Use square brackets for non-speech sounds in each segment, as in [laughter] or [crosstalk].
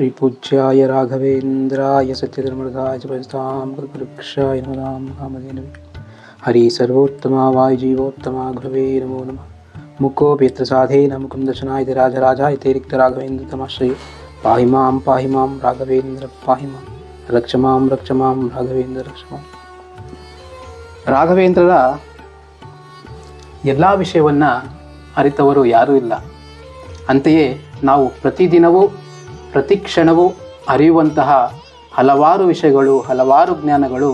ಶ್ರೀ ಪೂಜ್ಯಾಯ ರಾಘವೇಂದ್ರಾಯ ಸತ್ಯಧರ್ಮೃಗಾಯ ಪ್ರಸ್ತಾಂ ನಮದಾಂ ಕಾಮಧೇನವೇ ಹರಿ ಸರ್ವೋತ್ತಮ ವಾಯುಜೀವೋತ್ತಮ ಗುರುವೇ ನಮೋ ನಮಃ ಮುಖೋಪಿ ಯತ್ರ ಸಾಧೇನ ಮುಕುಂ ದರ್ಶನಾಯ ರಾಜರಾಜಾಯ ಇತಿರಿಕ್ತ ರಿಕ್ತ ರಾಘವೇಂದ್ರ ತಮಶ್ರೀ ಪಾಹಿ ಮಾಂ ಪಾಹಿ ಮಾಂ ರಾಘವೇಂದ್ರ ಪಾಹಿ ಮಾಂ ರಕ್ಷ ಮಾಂ ರಕ್ಷ ಮಾಂ ರಾಘವೇಂದ್ರ ರಕ್ಷ ಮಾಂ ರಾಘವೇಂದ್ರರ ಎಲ್ಲ ವಿಷಯವನ್ನು ಅರಿತವರು ಯಾರೂ ಇಲ್ಲ. ಅಂತೆಯೇ ನಾವು ಪ್ರತಿದಿನವೂ ಪ್ರತಿ ಕ್ಷಣವೂ ಅರಿಯುವಂತಹ ಹಲವಾರು ವಿಷಯಗಳು, ಹಲವಾರು ಜ್ಞಾನಗಳು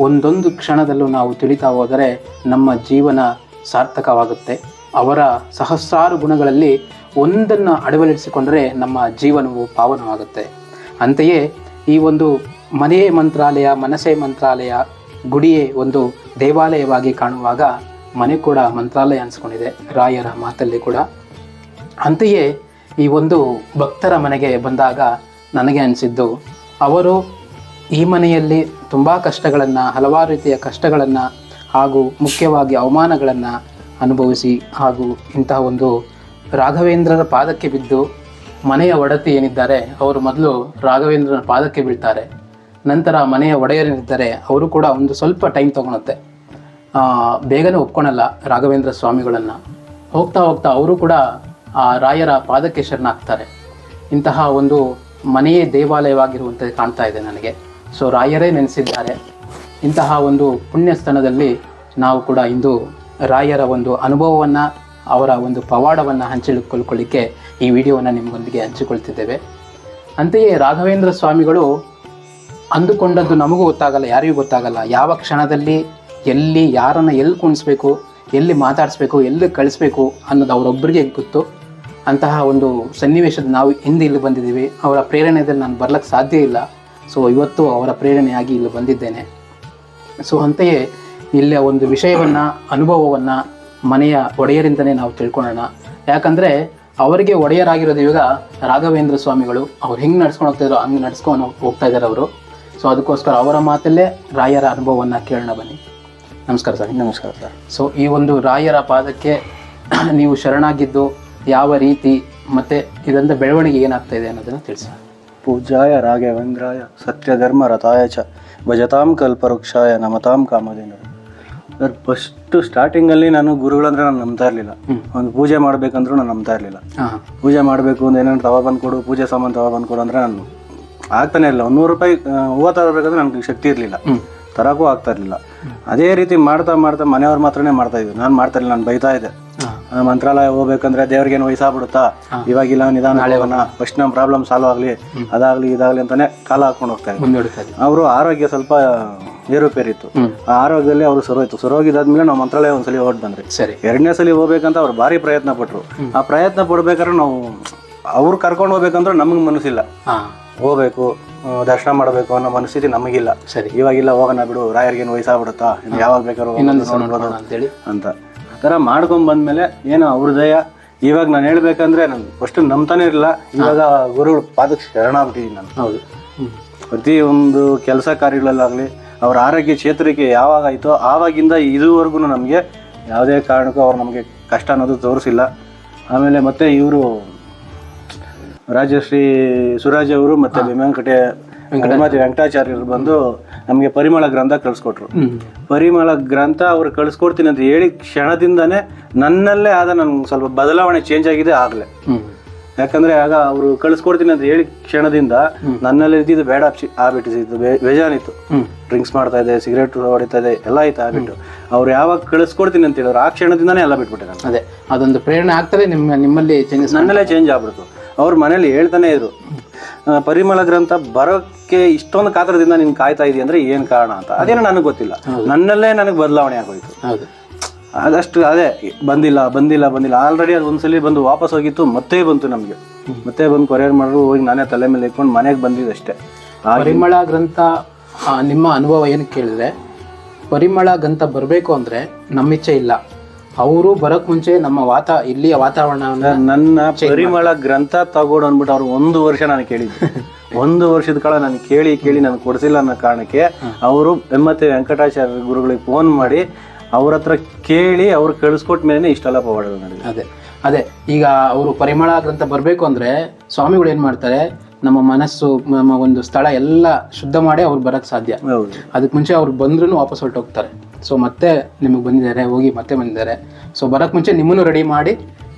ಒಂದೊಂದು ಕ್ಷಣದಲ್ಲೂ ನಾವು ತಿಳಿತಾ ಹೋದರೆ ನಮ್ಮ ಜೀವನ ಸಾರ್ಥಕವಾಗುತ್ತೆ. ಅವರ ಸಹಸ್ರಾರು ಗುಣಗಳಲ್ಲಿ ಒಂದನ್ನು ಅಳವಡಿಸಿಕೊಂಡರೆ ನಮ್ಮ ಜೀವನವು ಪಾವನವಾಗುತ್ತೆ. ಅಂತೆಯೇ ಈ ಒಂದು ಮನೆಯೇ ಮಂತ್ರಾಲಯ ಮನಸೇ ಮಂತ್ರಾಲಯ, ಗುಡಿಯೇ ಒಂದು ದೇವಾಲಯವಾಗಿ ಕಾಣುವಾಗ ಮನೆ ಕೂಡ ಮಂತ್ರಾಲಯ ಅನಿಸ್ಕೊಂಡಿದೆ, ರಾಯರ ಮಾತಲ್ಲಿ ಕೂಡ. ಅಂತೆಯೇ ಈ ಒಂದು ಭಕ್ತರ ಮನೆಗೆ ಬಂದಾಗ ನನಗೆ ಅನಿಸಿದ್ದು, ಅವರು ಈ ಮನೆಯಲ್ಲಿ ತುಂಬ ಕಷ್ಟಗಳನ್ನು, ಹಲವಾರು ರೀತಿಯ ಕಷ್ಟಗಳನ್ನು ಹಾಗೂ ಮುಖ್ಯವಾಗಿ ಅವಮಾನಗಳನ್ನು ಅನುಭವಿಸಿ ಹಾಗೂ ಇಂತಹ ಒಂದು ರಾಘವೇಂದ್ರರ ಪಾದಕ್ಕೆ ಬಿದ್ದು ಮನೆಯ ಒಡತಿ ಏನಿದ್ದಾರೆ, ಅವರು ಮೊದಲು ರಾಘವೇಂದ್ರನ ಪಾದಕ್ಕೆ ಬೀಳ್ತಾರೆ. ನಂತರ ಮನೆಯ ಒಡೆಯರೇನಿದ್ದಾರೆ ಅವರು ಕೂಡ ಒಂದು ಸ್ವಲ್ಪ ಟೈಮ್ ತೊಗೊಳುತ್ತೆ. ಬೇಗನೆ ಒಪ್ಕೊಳಲ್ಲ ರಾಘವೇಂದ್ರ ಸ್ವಾಮಿಗಳನ್ನು. ಹೋಗ್ತಾ ಹೋಗ್ತಾ ಅವರು ಕೂಡ ಆ ರಾಯರ ಪಾದಕ್ಕೆ ಶರಣಾಗ್ತಾರೆ ಇಂತಹ ಒಂದು ಮನೆಯೇ ದೇವಾಲಯವಾಗಿರುವಂತೆ ಕಾಣ್ತಾ ಇದೆ ನನಗೆ. ಸೊ ರಾಯರೇ ನೆನೆಸಿದ್ದಾರೆ. ಇಂತಹ ಒಂದು ಪುಣ್ಯ ಸ್ಥಾನದಲ್ಲಿ ನಾವು ಕೂಡ ಇಂದು ರಾಯರ ಒಂದು ಅನುಭವವನ್ನು, ಅವರ ಒಂದು ಪವಾಡವನ್ನು ಹಂಚಿಕೊಳ್ಳಿಕ್ಕೆ ಈ ವಿಡಿಯೋವನ್ನು ನಿಮ್ಮೊಂದಿಗೆ ಹಂಚಿಕೊಳ್ತಿದ್ದೇವೆ. ಅಂತೆಯೇ ರಾಘವೇಂದ್ರ ಸ್ವಾಮಿಗಳು ಅಂದುಕೊಂಡದ್ದು ನಮಗೂ ಗೊತ್ತಾಗಲ್ಲ, ಯಾರಿಗೂ ಗೊತ್ತಾಗಲ್ಲ. ಯಾವ ಕ್ಷಣದಲ್ಲಿ ಎಲ್ಲಿ ಯಾರನ್ನು ಎಲ್ಲಿ ಕುಣಿಸ್ಬೇಕು, ಎಲ್ಲಿ ಮಾತಾಡಿಸ್ಬೇಕು, ಎಲ್ಲಿ ಕಳಿಸ್ಬೇಕು ಅನ್ನೋದು ಅವರೊಬ್ಬರಿಗೆ ಗೊತ್ತು. ಅಂತಹ ಒಂದು ಸನ್ನಿವೇಶದ ನಾವು ಹಿಂದೆ ಇಲ್ಲಿ ಬಂದಿದ್ದೀವಿ. ಅವರ ಪ್ರೇರಣೆಯಲ್ಲಿ ನಾನು ಬರ್ಲಿಕ್ಕೆ ಸಾಧ್ಯ ಇಲ್ಲ. ಸೊ ಇವತ್ತು ಅವರ ಪ್ರೇರಣೆಯಾಗಿ ಇಲ್ಲಿ ಬಂದಿದ್ದೇನೆ. ಸೊ ಅಂತೆಯೇ ಇಲ್ಲಿಯ ಒಂದು ವಿಷಯವನ್ನು ಅನುಭವವನ್ನು ಮನೆಯ ಒಡೆಯರಿಂದನೇ ನಾವು ತಿಳ್ಕೊಳ್ಳೋಣ. ಯಾಕಂದರೆ ಅವರಿಗೆ ಒಡೆಯರಾಗಿರೋದು ಇವಾಗ ರಾಘವೇಂದ್ರ ಸ್ವಾಮಿಗಳು. ಅವ್ರು ಹೆಂಗೆ ನಡ್ಸ್ಕೊಂಡು ಹೋಗ್ತಾಯಿದ್ರು ಹಂಗೆ ನಡ್ಸ್ಕೊಂಡು ಹೋಗ್ತಾ ಇದ್ದಾರೆ ಅವರು. ಸೊ ಅದಕ್ಕೋಸ್ಕರ ಅವರ ಮಾತಲ್ಲೇ ರಾಯರ ಅನುಭವವನ್ನು ಕೇಳೋಣ ಬನ್ನಿ. ನಮಸ್ಕಾರ ಸರ್. ನಮಸ್ಕಾರ ಸರ್. ಸೊ ಈ ಒಂದು ರಾಯರ ಪಾದಕ್ಕೆ [clears throat] ನೀವು ಶರಣಾಗಿದ್ದು ಯಾವ ರೀತಿ ಮತ್ತು ಇದರಿಂದ ಬೆಳವಣಿಗೆ ಏನಾಗ್ತಾ ಇದೆ ಅನ್ನೋದನ್ನು ತಿಳಿಸಿ ಪೂಜಾಯ ರಾಘವೇಂದ್ರಾಯ ಸತ್ಯಧರ್ಮ ರಥಾಯ ಚ ಭಜತಾಂ ಕಲ್ಪವೃಕ್ಷಾಯ ನಮತಾಂ ಕಾಮಧೇನು ಸರ್ ಫಸ್ಟು ಸ್ಟಾರ್ಟಿಂಗಲ್ಲಿ ನಾನು ಗುರುಗಳಂದ್ರೆ ನಾನು ನಂಬ್ತಾ ಇರಲಿಲ್ಲ. ಒಂದು ಪೂಜೆ ಮಾಡಬೇಕಂದ್ರೂ ನಾನು ನಂಬ್ತಾ ಇರಲಿಲ್ಲ. ಪೂಜೆ ಮಾಡಬೇಕು ಅಂದ್ರೆ ಏನಾದ್ರು ತವ ಬಂದು ಕೊಡು ಪೂಜೆ ಸಾಮಾನು ತವ ಬಂದು ಕೊಡು ಅಂದರೆ ನಾನು ಆಗ್ತಾನೆ ಇಲ್ಲ ಒಂದು ನೂರು ರೂಪಾಯಿ ಹೂವು ತರಬೇಕಂದ್ರೆ ನನಗೆ ಶಕ್ತಿ ಇರಲಿಲ್ಲ. ತರಕ್ಕೂ ಆಗ್ತಾ ಇರಲಿಲ್ಲ. ಅದೇ ರೀತಿ ಮಾಡ್ತಾ ಮಾಡ್ತಾ ಮನೆಯವ್ರು ಮಾತ್ರನೇ ಮಾಡ್ತಾ ಇದ್ವಿ ನಾನು ಮಾಡ್ತಾ ಇರಲಿಲ್ಲ ನಾನು ಬೈತಾ ಇದ್ದೆ. ಮಂತ್ರಾಲಯ ಹೋಗ್ಬೇಕಂದ್ರೆ ದೇವ್ರಿಗೇನು ವಯಸ್ಸಾಗ್ಬಿಡುತ್ತಾ? ಇವಾಗಿಲ್ಲ ನಿಧಾನ ಹೋಗೋಣ. ಫಸ್ಟ್ ನಮ್ಮ ಪ್ರಾಬ್ಲಮ್ ಸಾಲ್ವ್ ಆಗಲಿ ಅದಾಗ್ಲಿ ಇದಾಗಲಿ ಅಂತಾನೆ ಕಾಲ ಹಾಕೊಂಡು ಹೋಗ್ತಾರೆ ಅವರು ಆರೋಗ್ಯ ಸ್ವಲ್ಪ ಏರುಪೇರಿತ್ತು. ಆ ಆರೋಗ್ಯದಲ್ಲಿ ಅವರು ಸರೋಯ್ತು ಸರೋಗಿದಾದ್ಮೇಲೆ ನಾವು ಮಂತ್ರಾಲಯ ಒಂದ್ಸಲಿ ಹೊರಟು ಬಂದ್ರಿ ಸರಿ. ಎರಡನೇ ಸಲ ಹೋಗ್ಬೇಕಂತ ಅವ್ರು ಭಾರಿ ಪ್ರಯತ್ನ ಪಟ್ರು. ಆ ಪ್ರಯತ್ನ ಪಡ್ಬೇಕಾದ್ರೆ ನಾವು ಅವ್ರು ಕರ್ಕೊಂಡು ಹೋಗ್ಬೇಕಂದ್ರೆ ನಮಗೆ ಮನಸ್ಸಿಲ್ಲ. ಹೋಗ್ಬೇಕು ದರ್ಶನ ಮಾಡಬೇಕು ಅನ್ನೋ ಮನಸ್ಥಿತಿ ನಮಗಿಲ್ಲ. ಸರಿ. ಇವಾಗಿಲ್ಲ ಹೋಗೋಣ ಬಿಡು ರಾಯರ್ಗೇನು ವಯಸ್ಸಾಗ್ಬಿಡುತ್ತಾ? ಯಾವಾಗ ಬೇಕಾದ್ರೂ ಅಂತ. ಥರ ಮಾಡ್ಕೊಂಬಂದ್ಮೇಲೆ ಏನು ಏನೋ ಅವ್ರ ದಯ ಇವಾಗ ನಾನು ಹೇಳ್ಬೇಕಂದ್ರೆ ನಾನು ಫಸ್ಟ್ ನಂಬ್ತಾನೆ ಇರಲಿಲ್ಲ. ಇವಾಗ ಗುರುಗಳು ಪಾದಕ್ಕೆ ಶರಣಾಗ್ಬಿಟ್ಟಿದ್ದೀನಿ ನಾನು. ಹೌದು. ಪ್ರತಿ ಒಂದು ಕೆಲಸ ಕಾರ್ಯಗಳಲ್ಲಾಗಲಿ ಅವ್ರ ಆರೋಗ್ಯ ಕ್ಷೇತ್ರಕ್ಕೆ ಯಾವಾಗ ಆಯಿತೋ ಆವಾಗಿಂದ ಇದುವರೆಗೂ ನಮಗೆ ಯಾವುದೇ ಕಾರಣಕ್ಕೂ ಅವ್ರು ನಮಗೆ ಕಷ್ಟ ಅನ್ನೋದು ತೋರಿಸಿಲ್ಲ. ಆಮೇಲೆ ಮತ್ತೆ ಇವರು ರಾಜಶ್ರೀ ಸುರಾಜ್ ಅವರು ಮತ್ತೆ ಭೀಮಂಕಟೆ ವೆಂಕಟಾಚಾರ್ಯರು ಬಂದು ನಮಗೆ ಪರಿಮಳ ಗ್ರಂಥ ಕಳಿಸ್ಕೊಟ್ರು. ಪರಿಮಳ ಗ್ರಂಥ ಅವ್ರು ಕಳಿಸ್ಕೊಡ್ತೀನಿ ಅಂತ ಹೇಳಿ ಕ್ಷಣದಿಂದಾನೇ ನನ್ನಲ್ಲೇ ಆದ ನನ್ಗೆ ಸ್ವಲ್ಪ ಬದಲಾವಣೆ ಚೇಂಜ್ ಆಗಿದೆ ಆಗಲೇ. ಯಾಕಂದ್ರೆ ಆಗ ಅವರು ಕಳಿಸ್ಕೊಡ್ತೀನಿ ಅಂತ ಹೇಳಿ ಕ್ಷಣದಿಂದ ನನ್ನಲ್ಲಿ ಇದ್ದಿದ್ದು ಬೇಡ ಬೇ- ಬೇಜಾನಿತ್ತು. ಡ್ರಿಂಕ್ಸ್ ಮಾಡ್ತಾ ಇದೆ ಸಿಗರೇಟ್ ಹೊಡಿತಾ ಇದೆ ಎಲ್ಲ ಆಯ್ತು ಆಗ್ಬಿಟ್ಟು ಅವ್ರು ಯಾವಾಗ ಕಳಿಸ್ಕೊಡ್ತೀನಿ ಅಂತ ಹೇಳಿದ್ರು ಆ ಕ್ಷಣದಿಂದಾನೇ ಎಲ್ಲ ಬಿಟ್ಬಿಟ್ಟೆ ನಾನು. ಅದೇ ಅದೊಂದು ಪ್ರೇರಣೆ ಆಗ್ತದೆ ನಿಮ್ಮ ನಿಮ್ಮಲ್ಲಿ ಚೇಂಜಸ್ ನನ್ನಲ್ಲೇ ಚೇಂಜ್ ಆಗ್ಬಿಡ್ತು. ಅವ್ರ ಮನೇಲಿ ಹೇಳ್ತಾನೆ ಇದ್ರು ಪರಿಮಳ ಗ್ರಂಥ ಬರೋಕ್ಕೆ ಇಷ್ಟೊಂದು ಕಾತರದಿಂದ ನೀನು ಕಾಯ್ತಾ ಇದೆಯಾ ಅಂದ್ರೆ ಏನು ಕಾರಣ ಅಂತ? ಅದೇನೋ ನನಗೆ ಗೊತ್ತಿಲ್ಲ. ನನ್ನಲ್ಲೇ ನನಗೆ ಬದಲಾವಣೆ ಆಗೋಯ್ತು. ಅದಷ್ಟು ಅದೇ ಬಂದಿಲ್ಲ ಬಂದಿಲ್ಲ ಬಂದಿಲ್ಲ. ಆಲ್ರೆಡಿ ಅದು ಒಂದ್ಸಲಿ ಬಂದು ವಾಪಸ್ ಹೋಗಿತ್ತು ಮತ್ತೆ ಬಂತು ನಮಗೆ. ಮತ್ತೆ ಬಂದು ಕೊರಿಯರ್ ಮಾಡಿದ್ರು ಹೋಗಿ ನಾನೇ ತಲೆ ಮೇಲೆ ಇಟ್ಕೊಂಡು ಮನೆಗೆ ಬಂದಿದ್ದಷ್ಟೇ ಆ ಪರಿಮಳ ಗ್ರಂಥ ನಿಮ್ಮ ಅನುಭವ ಏನು ಕೇಳಿದ್ರೆ ಪರಿಮಳ ಗ್ರಂಥ ಬರಬೇಕು ಅಂದರೆ ನಮ್ಮಿಚ್ಛೆ ಇಲ್ಲ. ಅವರು ಬರಕ್ ಮುಂಚೆ ನಮ್ಮ ವಾತಾ ಇಲ್ಲಿಯ ವಾತಾವರಣವನ್ನು ನನ್ನ ಪರಿಮಳ ಗ್ರಂಥ ತಗೊಂಡು ಅಂದ್ಬಿಟ್ಟು ಅವ್ರು ಒಂದು ವರ್ಷ ನಾನು ಕೇಳಿದ್ದೆ. [laughs] ಒಂದು ವರ್ಷದ ಕಾಲ ನಾನು ಕೇಳಿ ಕೇಳಿ ನಾನು ಕೊಡಿಸಿಲ್ಲ ಅನ್ನೋ ಕಾರಣಕ್ಕೆ ಅವರು ಮತ್ತೆ ವೆಂಕಟಾಚಾರ್ಯ ಗುರುಗಳಿಗೆ ಫೋನ್ ಮಾಡಿ ಅವ್ರ ಹತ್ರ ಕೇಳಿ ಅವ್ರು ಕಳಿಸ್ಕೊಟ್ಟ ಮೇಲೆ ಇಷ್ಟೆಲ್ಲ ಪವಾಡಗಳು ನನಗೆ ಅದೇ ಅದೇ ಈಗ ಅವರು ಪರಿಮಳ ಗ್ರಂಥ ಬರಬೇಕು ಅಂದರೆ ಸ್ವಾಮಿಗಳು ಏನು ಮಾಡ್ತಾರೆ ನಮ್ಮ ಮನಸ್ಸು ನಮ್ಮ ಒಂದು ಸ್ಥಳ ಎಲ್ಲ ಶುದ್ಧ ಮಾಡಿ ಅವ್ರು ಬರೋಕ್ಕೆ ಸಾಧ್ಯ. ಅದಕ್ಕೆ ಮುಂಚೆ ಅವ್ರು ಬಂದ್ರೂ ವಾಪಸ್ ಹೊರಟೋಗ್ತಾರೆ. ಸೊ ಮತ್ತೆ ನಿಮಗೆ ಬಂದಿದ್ದಾರೆ ಹೋಗಿ ಮತ್ತೆ ಬಂದಿದ್ದಾರೆ. ಸೊ ಬರೋಕ್ಕೆ ಮುಂಚೆ ನಿಮ್ಮನ್ನು ರೆಡಿ ಮಾಡಿ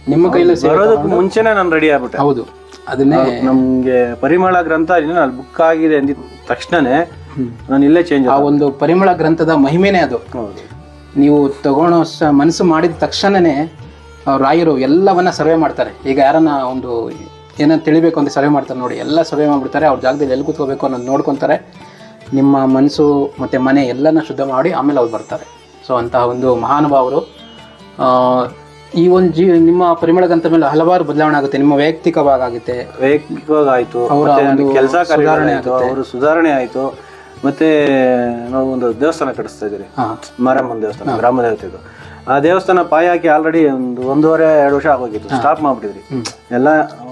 ನಿಮ್ಮ ಕೈಯಲ್ಲಿ ಬರೋದಕ್ಕೆ ಮುಂಚೆನೆ ನಾನು ರೆಡಿ ಆಗ್ಬಿಟ್ಟೆ. ಹೌದು. ಅದನ್ನೇ ನಮ್ಗೆ ಪರಿಮಳ ಗ್ರಂಥ ಅಲ್ಲಿ ಬುಕ್ ಆಗಿದೆ ಅಂದಿದ ತಕ್ಷಣನೇ. ನಾನು ಇಲ್ಲೇ ಚೇಂಜ್ ಆ ಒಂದು ಪರಿಮಳ ಗ್ರಂಥದ ಮಹಿಮೆನೇ ಅದು. ನೀವು ತಗೊಳ್ಳೋ ಮನಸ್ಸು ಮಾಡಿದ ತಕ್ಷಣನೇ ರಾಯರು ಎಲ್ಲವನ್ನ ಸರ್ವೆ ಮಾಡ್ತಾರೆ. ಈಗ ಯಾರನ್ನ ಒಂದು ಏನೋ ತಿಳಿಬೇಕು ಅಂತ ಸರ್ವೆ ಮಾಡ್ತಾರೆ ನೋಡಿ ಎಲ್ಲ ಸರ್ವೆ ಮಾಡಿಬಿಡ್ತಾರೆ ಅವ್ರ ಜಾಗದಲ್ಲಿ ಎಲ್ಲಿ ಕೂತ್ಕೋಬೇಕು ಅನ್ನೋದು ನೋಡ್ಕೊತಾರೆ. ನಿಮ್ಮ ಮನಸ್ಸು ಮತ್ತು ಮನೆ ಎಲ್ಲನ ಶುದ್ಧ ಮಾಡಿ ಆಮೇಲೆ ಅವ್ರು ಬರ್ತಾರೆ. ಸೊ ಅಂತಹ ಒಂದು ಮಹಾನುಭಾವರು ಆ, ಈ ಒಂದು ಜೀವ ನಿಮ್ಮ ಪರಿಮಳ ಗ್ರಂಥ ಮೇಲೆ ಹಲವಾರು ಬದಲಾವಣೆ ಆಗುತ್ತೆ. ನಿಮ್ಮ ವೈಯಕ್ತಿಕವಾಗುತ್ತೆ ವೈಯಕ್ತಿಕವಾಗಿ ಆಯ್ತು ಅವರ ಒಂದು ಕೆಲಸ ಸುಧಾರಣೆ ಆಯಿತು ಅವರು ಸುಧಾರಣೆ ಆಯಿತು. ಮತ್ತೆ ನಾವು ಒಂದು ದೇವಸ್ಥಾನ ಕಟ್ಟಿಸ್ತಾ ಇದ್ದೀರಿ. ಮರಮ್ಮನ ದೇವಸ್ಥಾನ ಗ್ರಾಮ ದೇವತೆದು. ಆ ದೇವಸ್ಥಾನ ಪಾಯ ಹಾಕಿ ಆಲ್ರೆಡಿ ಒಂದು ಒಂದೂವರೆ ಎರಡು ವರ್ಷ ಆಗೋಗಿತ್ತು. ಸ್ಟಾಪ್ ಮಾಡ್ಬಿಟ್ಟಿದ್ರಿ. ಎಲ್ಲ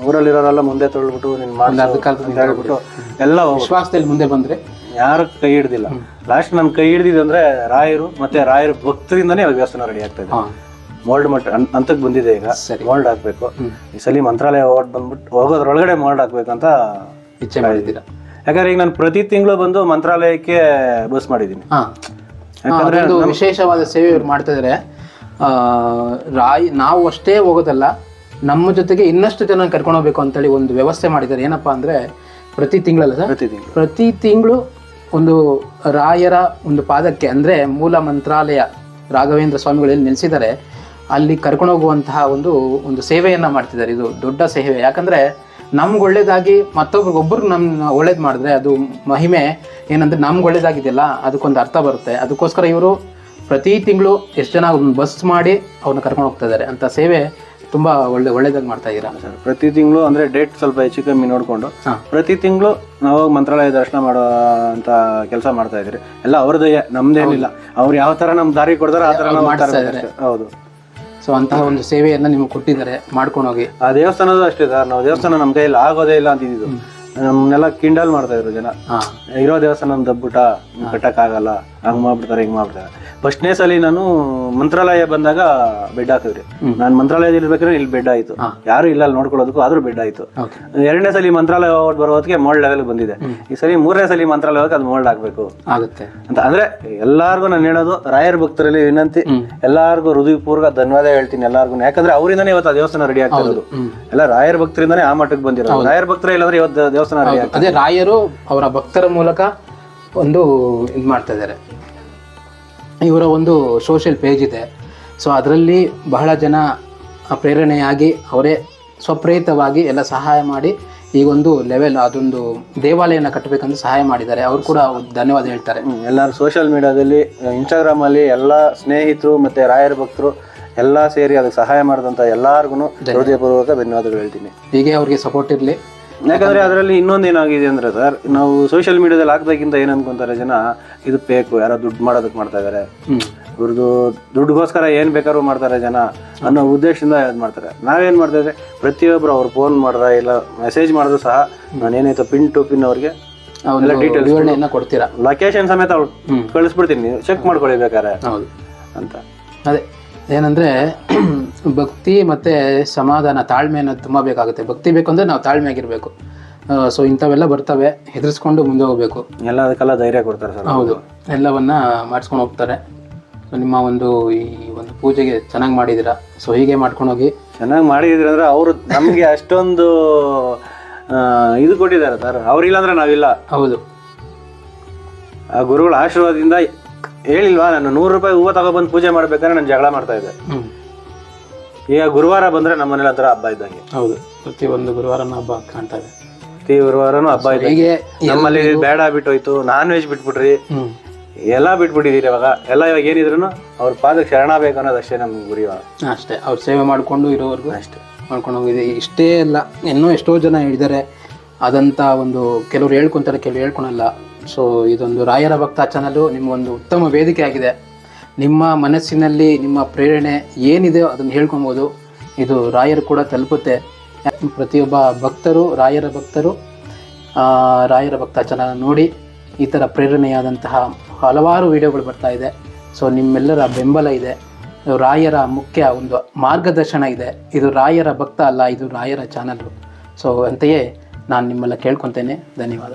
ಊರಲ್ಲಿರೋರೆಲ್ಲ ಮುಂದೆ ತೊಳ್ಬಿಟ್ಟು ಅಂತ ಹೇಳ್ಬಿಟ್ಟು ಎಲ್ಲ ವಿಶ್ವಾಸದಲ್ಲಿ ಮುಂದೆ ಬಂದರೆ ಯಾರು ಕೈ ಹಿಡ್ದಿಲ್ಲ. ಲಾಸ್ಟ್ ನನ್ ಕೈ ಹಿಡ್ದಿದಂದ್ರೆ ರಾಯರು ಮತ್ತೆ ರಾಯರ ಭಕ್ತರಿಂದನೇ ಇವಾಗ ದೇವಸ್ಥಾನ ರೆಡಿ ಆಗ್ತಾ ಇದೆ. ಮೋಲ್ಡ್ ಮಟ್ಟ ಹಂತಕ್ ಬಂದಿದೆ ಈಗ. ಮೋಲ್ಡ್ ಹಾಕ್ಬೇಕು. ಈ ಸಲ ಮಂತ್ರಾಲಯ ಓಟ್ ಬಂದ್ಬಿಟ್ಟು ಹೋಗೋದ್ರೊಳಗಡೆ ಮೋಲ್ಡ್ ಹಾಕ್ಬೇಕಂತ ಇಚ್ಛೆ ಮಾಡಿದ್ದೀರಾ? ಯಾಕಂದ್ರೆ ಈಗ ನಾನು ಪ್ರತಿ ತಿಂಗಳು ಬಂದು ಮಂತ್ರಾಲಯಕ್ಕೆ ಬಸ್ ಮಾಡಿದ್ದೀನಿ. ಯಾಕಂದ್ರೆ ವಿಶೇಷವಾದ ಸೇವೆ ಇವ್ರು ಮಾಡ್ತಾ ಇದ್ದಾರೆ ಆ, ರಾಯ್ ನಾವು ಅಷ್ಟೇ ಹೋಗೋದಲ್ಲ ನಮ್ಮ ಜೊತೆಗೆ ಇನ್ನಷ್ಟು ಜನ ಕರ್ಕೊಂಡು ಹೋಗ್ಬೇಕು ಅಂತೇಳಿ ಒಂದು ವ್ಯವಸ್ಥೆ ಮಾಡಿದ್ದಾರೆ. ಏನಪ್ಪಾ ಅಂದ್ರೆ ಪ್ರತಿ ತಿಂಗಳಲ್ಲ ಸರ್? ಪ್ರತಿ ತಿಂಗಳು. ಪ್ರತಿ ತಿಂಗಳು ಒಂದು ರಾಯರ ಒಂದು ಪಾದಕ್ಕೆ ಅಂದರೆ ಮೂಲ ಮಂತ್ರಾಲಯ ರಾಘವೇಂದ್ರ ಸ್ವಾಮಿಗಳು ಎಲ್ಲಿ ನೆಲೆಸಿದ್ದಾರೆ. ಅಲ್ಲಿ ಕರ್ಕೊಂಡು ಹೋಗುವಂತಹ ಒಂದು ಒಂದು ಸೇವೆಯನ್ನು ಮಾಡ್ತಿದ್ದಾರೆ. ಇದು ದೊಡ್ಡ ಸೇವೆ. ಯಾಕಂದರೆ ನಮ್ಗೆ ಒಳ್ಳೇದಾಗಿ ಮತ್ತೊಬ್ರಿಗೆ ನಮ್ನ ಒಳ್ಳೇದು ಮಾಡಿದ್ರೆ ಅದು ಮಹಿಮೆ ಏನಂದರೆ ನಮ್ಗೆ ಒಳ್ಳೇದಾಗಿದೆಯಲ್ಲ, ಅದಕ್ಕೊಂದು ಅರ್ಥ ಬರುತ್ತೆ. ಅದಕ್ಕೋಸ್ಕರ ಇವರು ಪ್ರತಿ ತಿಂಗಳು ಎಷ್ಟು ಜನ ಬಸ್ ಮಾಡಿ ಅವ್ರನ್ನ ಕರ್ಕೊಂಡು ಹೋಗ್ತಾ ಇದ್ದಾರೆ. ಅಂಥ ಸೇವೆ ತುಂಬಾ ಒಳ್ಳೆ ಒಳ್ಳೇದಾಗಿ ಮಾಡ್ತಾ ಇದ್ದೀರಾ? ಸರ್ ಪ್ರತಿ ತಿಂಗಳು ಅಂದ್ರೆ ಡೇಟ್ ಸ್ವಲ್ಪ ಹೆಚ್ಚು ಕಮ್ಮಿ ನೋಡಿಕೊಂಡು ಪ್ರತಿ ತಿಂಗಳು ನಾವು ಮಂತ್ರಾಲಯ ದರ್ಶನ ಮಾಡೋ ಅಂತ ಕೆಲಸ ಮಾಡ್ತಾ ಇದ್ರಿ ಎಲ್ಲ ಅವ್ರದಯ್ಯ ನಮ್ದೇನಿಲ್ಲ. ಅವ್ರು ಯಾವ ತರ ನಮ್ ದಾರಿ ಕೊಡ್ತಾರೋ ಆ ತರ ನಾವು ಮಾಡ್ತಾ ಮಾಡಿಸ್ತಾ ಹೌದು. ಸೊ ಅಂತಹ ಒಂದು ಸೇವೆಯನ್ನ ನಿಮಗೆ ಕೊಟ್ಟಿದ್ದಾರೆ ಮಾಡ್ಕೊಂಡು ಹೋಗಿ. ಆ ದೇವಸ್ಥಾನದ ಅಷ್ಟೇ ಸರ್. ನಾವು ದೇವಸ್ಥಾನ ನಮ್ ಕೈಯಲ್ಲಿ ಆಗೋದೇ ಇಲ್ಲ ಅಂತಿದ್ದು ನಮ್ಮನ್ನೆಲ್ಲ ಕಿಂಡಲ್ ಮಾಡ್ತಾ ಇದ್ರು ಜನ. ಇರೋ ದೇವಸ್ಥಾನ ದಬ್ಬುಟ ಕಟ್ಟಕ್ ಆಗಲ್ಲ ಹಂಗ್ ಮಾಡ್ಬಿಡ್ತಾರೆ ಹಿಂಗ್ ಮಾಡ್ಬಿಡ್ತಾರೆ. ಫಸ್ಟ್ನೇ ಸಲ ನಾನು ಮಂತ್ರಾಲಯ ಬಂದಾಗ ಬೆಡ್ ಹಾಕಿದ್ರಿ. ನಾನು ಮಂತ್ರಾಲಯದಲ್ಲಿ ಇರ್ಬೇಕಾದ್ರೆ ಇಲ್ಲಿ ಬೆಡ್ ಆಯ್ತು. ಯಾರು ಇಲ್ಲ ಅಲ್ಲಿ ನೋಡ್ಕೊಳ್ಳೋದಕ್ಕೂ ಆದ್ರೂ ಬೆಡ್ ಆಯ್ತು. ಎರಡನೇ ಸಲ ಮಂತ್ರಾಲಯ ಬರೋದಕ್ಕೆ ಮೋಲ್ಡ್ ಲೆವೆಲ್ ಬಂದಿದೆ. ಈ ಸಲ ಮೂರನೇ ಸಲ ಮಂತ್ರಾಲಯ ಹೋಗಕ್ಕೆ ಅದು ಮೋಲ್ಡ್ ಆಗ್ಬೇಕು ಆಗುತ್ತೆ. ಅಂತ ಅಂದ್ರೆ ಎಲ್ಲಾರ್ಗು ನಾನು ಹೇಳೋದು ರಾಯರ್ ಭಕ್ತರಲ್ಲಿ ವಿನಂತಿ. ಎಲ್ಲಾರ್ಗು ಹೃದಯಪೂರ್ವಕ ಧನ್ಯವಾದ ಹೇಳ್ತೀನಿ ಎಲ್ಲಾರ್ಗು ಯಾಕಂದ್ರೆ ಅವರಿಂದನೇ ಇವತ್ತು ಆ ದೇವಸ್ಥಾನ ರೆಡಿ ಆಗ್ತಿರೋದು ಎಲ್ಲ ರಾಯರ್ ಭಕ್ತರಿಂದಾನೇ ಆ ಮಟ್ಟಕ್ಕೆ ಬಂದಿರೋದು. ರಾಯರ ಭಕ್ತರೇ ಇಲ್ಲಾಂದ್ರೆ ಇವತ್ತು ದೇವಸ್ಥಾನ ರೆಡಿ ಆಗ್ತದೆ ರಾಯರು ಅವರ ಭಕ್ತರ ಮೂಲಕ ಒಂದು ಇದು ಮಾಡ್ತಾ ಇದ್ದಾರೆ. ಇವರ ಒಂದು ಸೋಷಿಯಲ್ ಪೇಜ್ ಇದೆ. ಸೊ ಅದರಲ್ಲಿ ಬಹಳ ಜನ ಪ್ರೇರಣೆಯಾಗಿ ಅವರೇ ಸ್ವಪ್ರೇರಿತವಾಗಿ ಎಲ್ಲ ಸಹಾಯ ಮಾಡಿ ಈ ಒಂದು ಲೆವೆಲ್ ಅದೊಂದು ದೇವಾಲಯನ ಕಟ್ಟಬೇಕಂತ ಸಹಾಯ ಮಾಡಿದ್ದಾರೆ. ಅವರು ಕೂಡ ಧನ್ಯವಾದ ಹೇಳ್ತಾರೆ. ಎಲ್ಲರೂ ಸೋಷಿಯಲ್ ಮೀಡಿಯಾದಲ್ಲಿ ಇನ್ಸ್ಟಾಗ್ರಾಮಲ್ಲಿ ಎಲ್ಲಾ ಸ್ನೇಹಿತರು ಮತ್ತು ರಾಯರ ಭಕ್ತರು ಎಲ್ಲ ಸೇರಿ ಅದಕ್ಕೆ ಸಹಾಯ ಮಾಡಿದಂಥ ಎಲ್ಲರಿಗೂ ಹೃದಯಪೂರ್ವಕ ಧನ್ಯವಾದಗಳು ಹೇಳ್ತೀನಿ. ಹೀಗೆ ಅವ್ರಿಗೆ ಸಪೋರ್ಟ್ ಇರಲಿ. ಯಾಕಂದ್ರೆ ಅದರಲ್ಲಿ ಇನ್ನೊಂದು ಏನಾಗಿದೆ ಅಂದ್ರೆ ಸರ್ ನಾವು ಸೋಷಿಯಲ್ ಮೀಡಿಯಾದಲ್ಲಿ ಹಾಕ್ದಾಗಿಂತ ಏನ್ ಅನ್ಕೊಂತಾರೆ ಜನ ಇದು ಬೇಕು ಯಾರೋ ದುಡ್ಡು ಮಾಡೋದಕ್ಕೆ ಮಾಡ್ತಾ ಇದಾರೆ. ಇವ್ರದ್ದು ದುಡ್ಡುಗೋಸ್ಕರ ಏನ್ ಬೇಕಾದ್ರೂ ಮಾಡ್ತಾರೆ ಜನ ಅನ್ನೋ ಉದ್ದೇಶದಿಂದ ಇದು ಮಾಡ್ತಾರೆ. ನಾವೇನ್ ಮಾಡ್ತಾ ಇದ್ರೆ ಪ್ರತಿಯೊಬ್ರು ಅವ್ರು ಫೋನ್ ಮಾಡ್ರ ಇಲ್ಲ ಮೆಸೇಜ್ ಮಾಡಿದ್ರು ಸಹ ನಾನು ಏನಾಯ್ತು ಪಿನ್ ಟು ಪಿನ್ ಅವ್ರಿಗೆ ವಿವರಣೆಯನ್ನು ಕೊಡ್ತೀರಾ? ಲೊಕೇಶನ್ ಸಮೇತ ಅವ್ರು. ಕಳಿಸ್ಬಿಡ್ತೀನಿ ಚೆಕ್ ಮಾಡ್ಕೊಳ್ಳಿ ಬೇಕಾರೆ ಹೌದು. ಅಂತ. ಅದೇ ಏನಂದ್ರೆ [clears throat] ಭಕ್ತಿ ಮತ್ತೆ ಸಮಾಧಾನ ತಾಳ್ಮೆ ಅನ್ನೋದು ತುಂಬ ಬೇಕಾಗುತ್ತೆ. ಭಕ್ತಿ ಬೇಕು ಅಂದರೆ ನಾವು ತಾಳ್ಮೆ ಆಗಿರ್ಬೇಕು. ಸೊ ಇಂಥವೆಲ್ಲ ಬರ್ತವೆ ಹೆದರ್ಸ್ಕೊಂಡು ಮುಂದೆ ಹೋಗ್ಬೇಕು. ಎಲ್ಲ ಅದಕ್ಕೆಲ್ಲ ಧೈರ್ಯ ಕೊಡ್ತಾರೆ ಸರ್ ಹೌದು. ಎಲ್ಲವನ್ನ ಮಾಡಿಸ್ಕೊಂಡು ಹೋಗ್ತಾರೆ. ಸೊ ನಿಮ್ಮ ಒಂದು ಈ ಒಂದು ಪೂಜೆಗೆ ಚೆನ್ನಾಗಿ ಮಾಡಿದ್ದೀರಾ? ಸೊ ಹೀಗೆ ಮಾಡ್ಕೊಂಡು ಹೋಗಿ. ಚೆನ್ನಾಗಿ ಮಾಡಿದ್ರಿ ಅಂದ್ರೆ ಅವರು ನಮಗೆ ಅಷ್ಟೊಂದು ಇದು ಕೊಟ್ಟಿದ್ದಾರೆ ಸರ್. ಅವ್ರಿಲ್ಲ ಅಂದ್ರೆ ನಾವಿಲ್ಲ. ಹೌದು. ಆ ಗುರುಗಳ ಆಶೀರ್ವಾದದಿಂದ ಹೇಳಿಲ್ವಾ ನಾನು ನೂರು ರೂಪಾಯಿ ಹೂವು ತಗೊಬಂದು ಪೂಜೆ ಮಾಡ್ಬೇಕಾದ್ರೆ ನಾನು ಜಗಳ ಮಾಡ್ತಾ ಇದ್ದೆ. ಈಗ ಗುರುವಾರ ಬಂದ್ರೆ ನಮ್ಮ ಮನೇಲಿ ಒಂಥರ ಹಬ್ಬ ಇದ್ದಂಗೆ. ಹೌದು ಪ್ರತಿ ಒಂದು ಗುರುವಾರ ಹಬ್ಬ ಕಾಣ್ತಾ ಇದೆ. ಪ್ರತಿ ಗುರುವಾರನೂ ಹಬ್ಬ ಇದ್ದಂಗೆ ಹೀಗೆ ನಮ್ಮಲ್ಲಿ ಬೇಡ ಬಿಟ್ಟೋಯ್ತು ನಾನ್ ವೆಜ್ ಬಿಟ್ಬಿಟ್ರಿ ಎಲ್ಲ ಬಿಟ್ಬಿಟ್ಟಿದ್ದೀರಿ ಇವಾಗ. ಎಲ್ಲ ಇವಾಗ ಏನಿದ್ರು ಅವ್ರ ಪಾದ ಶರಣ ಬೇಕು ಅನ್ನೋದು ಅಷ್ಟೇ ನಮ್ಗೆ ಗುರಿ ಅಷ್ಟೇ ಅವ್ರು ಸೇವೆ ಮಾಡಿಕೊಂಡು ಇರೋವರೆಗೂ ಅಷ್ಟೇ. ಮಾಡ್ಕೊಂಡು ಹೋಗಿದೆ. ಇಷ್ಟೇ ಅಲ್ಲ ಇನ್ನೂ ಎಷ್ಟೋ ಜನ ಹೇಳಿದ್ದಾರೆ ಅದಂತ ಒಂದು ಕೆಲವ್ರು ಹೇಳ್ಕೊಂತಾರೆ ಕೆಲವ್ರು ಹೇಳ್ಕೊಳಲ್ಲ. ಸೊ ಇದೊಂದು ರಾಯರ ಭಕ್ತ ಚಾನಲು ನಿಮಗೊಂದು ಉತ್ತಮ ವೇದಿಕೆ ಆಗಿದೆ ನಿಮ್ಮ ಮನಸ್ಸಿನಲ್ಲಿ, ನಿಮ್ಮ ಪ್ರೇರಣೆ ಏನಿದೆ ಅದನ್ನು ಹೇಳ್ಕೊಬೋದು. ಇದು ರಾಯರು ಕೂಡ ತಲುಪುತ್ತೆ. ಪ್ರತಿಯೊಬ್ಬ ಭಕ್ತರು, ರಾಯರ ಭಕ್ತರು ರಾಯರ ಭಕ್ತ ಚಾನಲ್ ನೋಡಿ, ಈ ಥರ ಪ್ರೇರಣೆಯಾದಂತಹ ಹಲವಾರು ವಿಡಿಯೋಗಳು ಬರ್ತಾ ಇದೆ. ಸೊ ನಿಮ್ಮೆಲ್ಲರ ಬೆಂಬಲ ಇದೆ. ರಾಯರ ಮುಖ್ಯ ಒಂದು ಮಾರ್ಗದರ್ಶನ ಇದೆ. ಇದು ರಾಯರ ಭಕ್ತ ಅಲ್ಲ, ಇದು ರಾಯರ ಚಾನಲ್ಲು ಸೊ ಅಂತೆಯೇ ನಾನು ನಿಮ್ಮೆಲ್ಲ ಕೇಳ್ಕೊತೇನೆ. ಧನ್ಯವಾದ.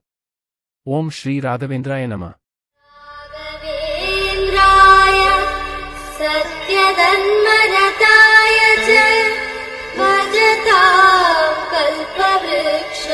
ഓം ശ്രീ രാഘവേന്ദ്രായ നമ. സത്യതന്മരതായ ഭജതാം കൽപവൃക്ഷ